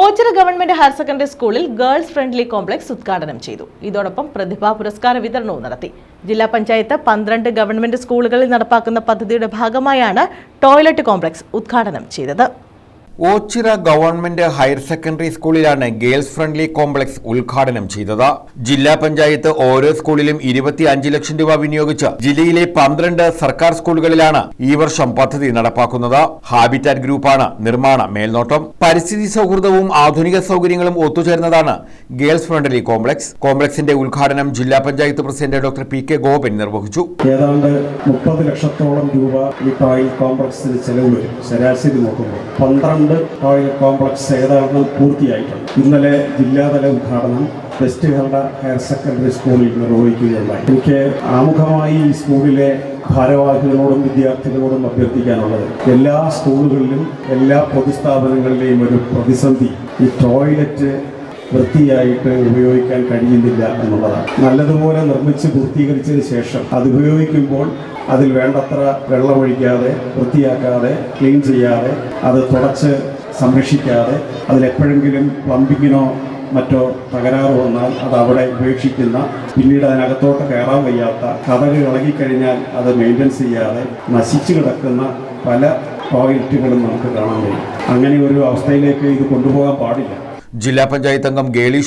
Ochira government higher secondary സ്കൂളിൽ girls friendly complex ഉദ്ഘാടനം ചെയ്തു. ഇതോടൊപ്പം പ്രതിഭാ പുരസ്കാര വിതരണവും നടത്തി. ജില്ലാ പഞ്ചായത്ത് പന്ത്രണ്ട് ഗവൺമെന്റ് സ്കൂളുകളിൽ നടപ്പാക്കുന്ന പദ്ധതിയുടെ ഭാഗമായാണ് ടോയ്ലറ്റ് കോംപ്ലക്സ് ഉദ്ഘാടനം ചെയ്തത്. ഓച്ചിറ ഗവൺമെന്റ് ഹയർ സെക്കൻഡറി സ്കൂളിലാണ് ഗേൾസ് ഫ്രണ്ട്ലി കോംപ്ലക്സ് ഉദ്ഘാടനം ചെയ്തത്. ജില്ലാ പഞ്ചായത്ത് ഓരോ സ്കൂളിലും ഇരുപത്തി അഞ്ച് ലക്ഷം രൂപ വിനിയോഗിച്ച് ജില്ലയിലെ പന്ത്രണ്ട് സർക്കാർ സ്കൂളുകളിലാണ് ഈ വർഷം പദ്ധതി നടപ്പാക്കുന്നത്. ഹാബിറ്റാറ്റ് ഗ്രൂപ്പാണ് നിർമ്മാണ മേൽനോട്ടം. പരിസ്ഥിതി സൗഹൃദവും ആധുനിക സൗകര്യങ്ങളും ഒത്തുചേർന്നതാണ് ഗേൾസ് ഫ്രണ്ട്ലി കോംപ്ലക്സ്. കോംപ്ലക്സിന്റെ ഉദ്ഘാടനം ജില്ലാ panchayat president doctor P K Gopan നിർവഹിച്ചു. ഏതാണ്ട് മുപ്പത് ലക്ഷത്തോളം രൂപ ഈ കോംപ്ലക്സിന് ചെലവ് ശരാശരി നോക്കുമ്പോൾ പന്ത്രണ്ട് ടോയ്ലറ്റ് കോംപ്ലക്സ് ഏതാണ്ട് പൂർത്തിയായിട്ടുണ്ട്. ഇന്നലെ ജില്ലാതല ഉദ്ഘാടനം വെസ്റ്റ് ഹെൽഡ ഹയർ സെക്കൻഡറി സ്കൂളിൽ നിർവഹിക്കുകയുണ്ടായി. എനിക്ക് ആമുഖമായി ഈ സ്കൂളിലെ ഭാരവാഹികളോടും വിദ്യാർത്ഥികളോടും അഭ്യർത്ഥിക്കാനുള്ളത് എല്ലാ സ്കൂളുകളിലും എല്ലാ പൊതുസ്ഥാപനങ്ങളിലെയും ഒരു പ്രതിസന്ധി. ഈ ടോയ്ലറ്റ് വൃത്തിയായിട്ട് ഉപയോഗിക്കാൻ കഴിയുന്നില്ല എന്നുള്ളതാണ്. നല്ലതുപോലെ നിർമ്മിച്ച് പൂർത്തീകരിച്ചതിന് ശേഷം അത് ഉപയോഗിക്കുമ്പോൾ അതിൽ വേണ്ടത്ര വെള്ളമൊഴിക്കാതെ വൃത്തിയാക്കാതെ ക്ലീൻ ചെയ്യാതെ അത് തുടച്ച് സംരക്ഷിക്കാതെ അതിലെപ്പോഴെങ്കിലും പ്ലംബിങ്ങിനോ മറ്റോ തകരാറ് വന്നാൽ അത് അവിടെ ഉപേക്ഷിക്കുന്ന പിന്നീട് അതിനകത്തോട്ട് കയറാൻ വയ്യാത്ത കഥകൾ ഇളകിക്കഴിഞ്ഞാൽ അത് മെയിന്റനൻസ് ചെയ്യാതെ നശിച്ചു കിടക്കുന്ന പല ടോയ്ലറ്റുകളും നമുക്ക് കാണാൻ കഴിയും. അങ്ങനെ ഒരു അവസ്ഥയിലേക്ക് ഇത് കൊണ്ടുപോകാൻ പാടില്ല. ജില്ലാ പഞ്ചായത്ത് അംഗം ഗേളി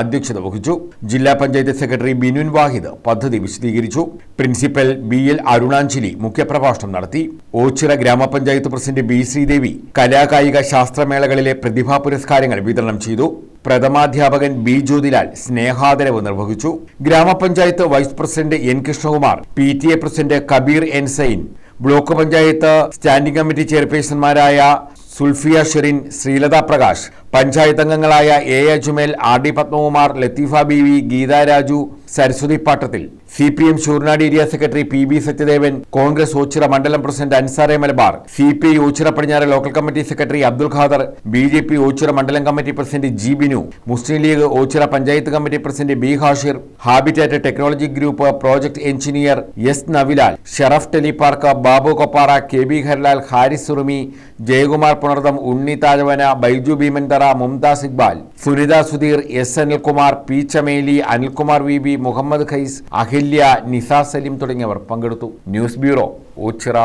അധ്യക്ഷത വഹിച്ചു. ജില്ലാ പഞ്ചായത്ത് സെക്രട്ടറി ബിനുൻ വാഹിദ് പദ്ധതി വിശദീകരിച്ചു. പ്രിൻസിപ്പൽ ബി എൽ അരുണാഞ്ചലി മുഖ്യപ്രഭാഷണം നടത്തി. ഓച്ചിറ ഗ്രാമപഞ്ചായത്ത് പ്രസിഡന്റ് ബി ശ്രീദേവി കലാകായിക ശാസ്ത്രമേളകളിലെ പ്രതിഭാ പുരസ്കാരങ്ങൾ വിതരണം ചെയ്തു. പ്രഥമാധ്യാപകൻ ബി ജ്യോതിലാൽ സ്നേഹാദരവ് നിർവഹിച്ചു. ഗ്രാമപഞ്ചായത്ത് vice president N Krishnakumar P T A president Kabeer N Sain block panchayat standing committee ചെയർപേഴ്സൺമാരായ Sulfiya Sherin Sreelatha Prakash panchayat അംഗങ്ങളായ A Ajumel R D Padmakumar Latheefa B V Geetha Raju Saraswathi Pattathil C P M Sooranad area secretary P B Sathyadevan Congress Ochira മണ്ഡലം president Ansare Malabar C P I Ochira പടിഞ്ഞാറ് local committee secretary Abdul Khader B J P Ochira മണ്ഡലം committee president G Binu Muslim League Ochira panchayat committee president B Hashir habitat technology group project engineer S Navilal Sharaf Telepark Babu Koppara K B Harlal Haris Surumi Jayakumar Punardam Unni Thazhavana Baiju Bheemanthara Mumtaz Iqbal Sunitha Sudheer S Anilkumar P Chameli Anilkumar V B Muhammad Khais Ahilya Nisar Saleem തുടങ്ങിയവർ പങ്കെടുത്തു. News bureau Ochira.